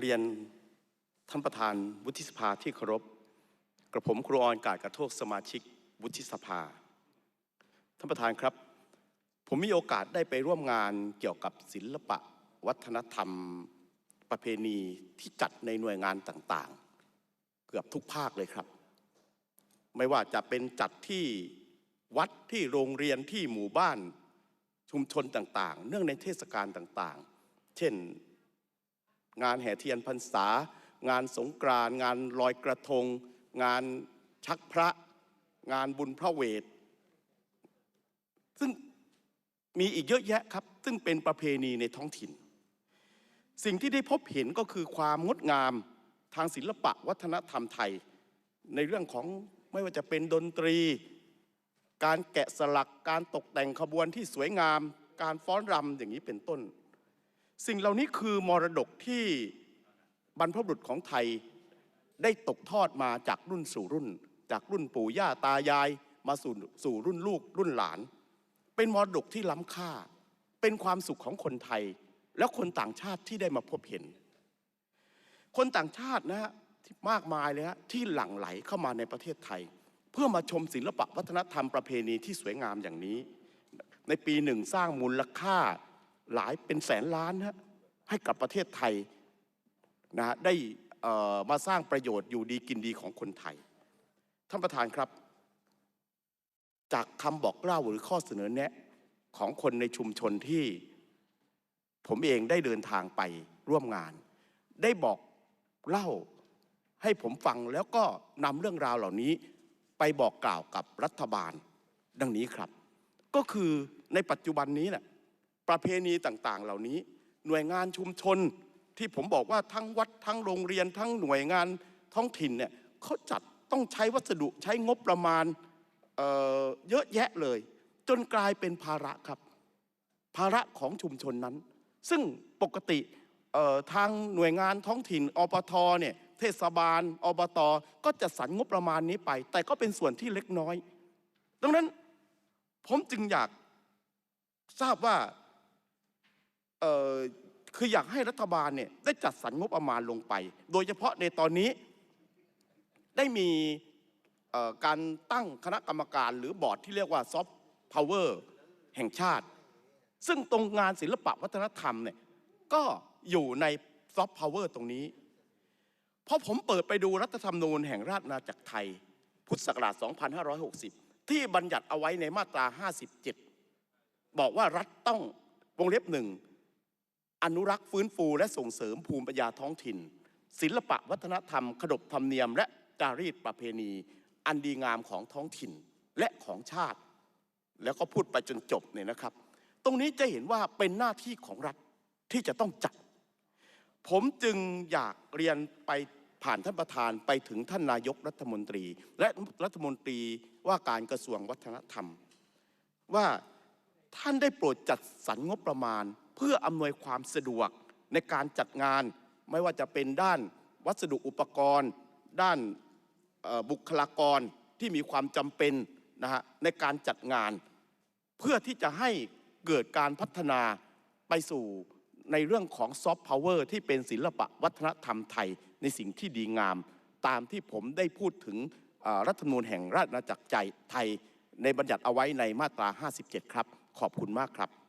เรียนท่านประธานวุฒิสภาที่เคารพกระผมครูออนกาดกระโทกสมาชิกวุฒิสภา ท่านประธานครับ ผมมีโอกาสได้ไปร่วมงานเกี่ยวกับศิลปะ วัฒนธรรม ประเพณีที่จัดในหน่วยงานต่างๆ เกือบทุกภาคเลยครับ ไม่ว่าจะเป็นจัดที่วัดที่โรงเรียนที่หมู่บ้านชุมชนต่างๆ เนื่องในเทศกาลต่างๆ เช่น งานแห่เทียนพรรษา งานสงกรานงานลอยกระทง งานชักพระ งานบุญพระเวท ซึ่งมีอีกเยอะแยะครับ ซึ่งเป็นประเพณีในท้องถิ่น สิ่งที่ได้พบเห็นก็คือความงดงามทางศิลปะวัฒนธรรมไทย ในเรื่องของไม่ว่าจะเป็นดนตรี การแกะสลักการตกแต่งขบวนที่สวยงาม การฟ้อนรำอย่างนี้เป็นต้น สิ่งเหล่านี้คือมรดกที่บรรพบุรุษของไทยได้ตกทอดมาจากรุ่นสู่รุ่น จากรุ่นปู่ย่าตายายมาสู่สู่รุ่นลูกรุ่นหลาน เป็นมรดกที่ล้ำค่า เป็นความสุขของคนไทย และคนต่างชาติที่ได้มาพบเห็น คนต่างชาตินะฮะที่มากมายเลยฮะที่หลั่งไหลเข้ามาในประเทศไทย เพื่อมาชมศิลปะวัฒนธรรมประเพณีที่สวยงามอย่างนี้ ในปีหนึ่งสร้างมูลค่า หลายเป็นแสนล้านฮะให้กับประเทศไทยนะฮะได้มาสร้างประโยชน์อยู่ดีกินดีของคนไทย ท่านประธานครับ จากคำบอกเล่าหรือข้อเสนอแนะของคนในชุมชนที่ผมเองได้เดินทางไปร่วมงาน ได้บอกเล่าให้ผมฟังแล้วก็นำเรื่องราวเหล่านี้ไปบอกกล่าวกับรัฐบาล ดังนี้ครับ ก็คือในปัจจุบันนี้น่ะ ประเพณีต่างๆ เหล่านี้ หน่วยงานชุมชนที่ผมบอกว่าทั้งวัดทั้งโรงเรียนทั้งหน่วยงานท้องถิ่นเนี่ยเขาจัดต้องใช้วัสดุใช้งบประมาณเเยอะแยะเลย จนกลายเป็นภาระครับ ภาระของชุมชนนั้น ซึ่งปกติทางหน่วยงานท้องถิ่นอปทเนี่ยเทศบาลอบตก็จะสรรงบประมาณนี้ไป แต่ก็เป็นส่วนที่เล็กน้อย ดังนั้นผมจึงอยากทราบว่า คืออยากให้รัฐบาลเนี่ยได้จัดสรรงบประมาณลงไป โดยเฉพาะในตอนนี้ได้มีการตั้งคณะกรรมการหรือบอร์ดที่เรียกว่าซอฟต์พาวเวอร์แห่งชาติ ซึ่งตรงงานศิลปะวัฒนธรรมเนี่ยก็อยู่ในซอฟต์พาวเวอร์ตรงนี้เพราะผมเปิดไปดูรัฐธรรมนูญแห่งราชอาณาจักรไทย พุทธศักราช 2560 ที่บัญญัติเอาไว้ในมาตรา 57 บอกว่ารัฐต้องวงเล็บหนึ่ง อนุรักษ์ฟื้นฟูและส่งเสริมภูมิปัญญาท้องถิ่น ศิลปะวัฒนธรรม ขนบธรรมเนียม และจารีตประเพณี อันดีงามของท้องถิ่นและของชาติ แล้วก็พูดไปจนจบเนี่ยนะครับ ตรงนี้จะเห็นว่าเป็นหน้าที่ของรัฐที่จะต้องจัด ผมจึงอยากเรียนไปผ่านท่านประธานไปถึงท่านนายกรัฐมนตรี และรัฐมนตรีว่าการกระทรวงวัฒนธรรม ว่าท่านได้โปรดจัดสรรงบประมาณ พื่ออำนวยความสะดวกในการจัดงาน ไม่ว่าจะเป็นด้านวัสดุอุปกรณ์ ด้านบุคลากรที่มีความจำเป็นนะฮะในการจัดงาน เพื่อที่จะให้เกิดการพัฒนาไปสู่ในเรื่องของซอฟต์พาวเวอร์ที่เป็นศิลปะวัฒนธรรมไทยในสิ่งที่ดีงาม ตามที่ผมได้พูดถึงรัฐธรรมนูญแห่งราชอาณาจักรไทยในบัญญัติเอาไว้ในมาตรา 57 ครับ ขอบคุณมากครับ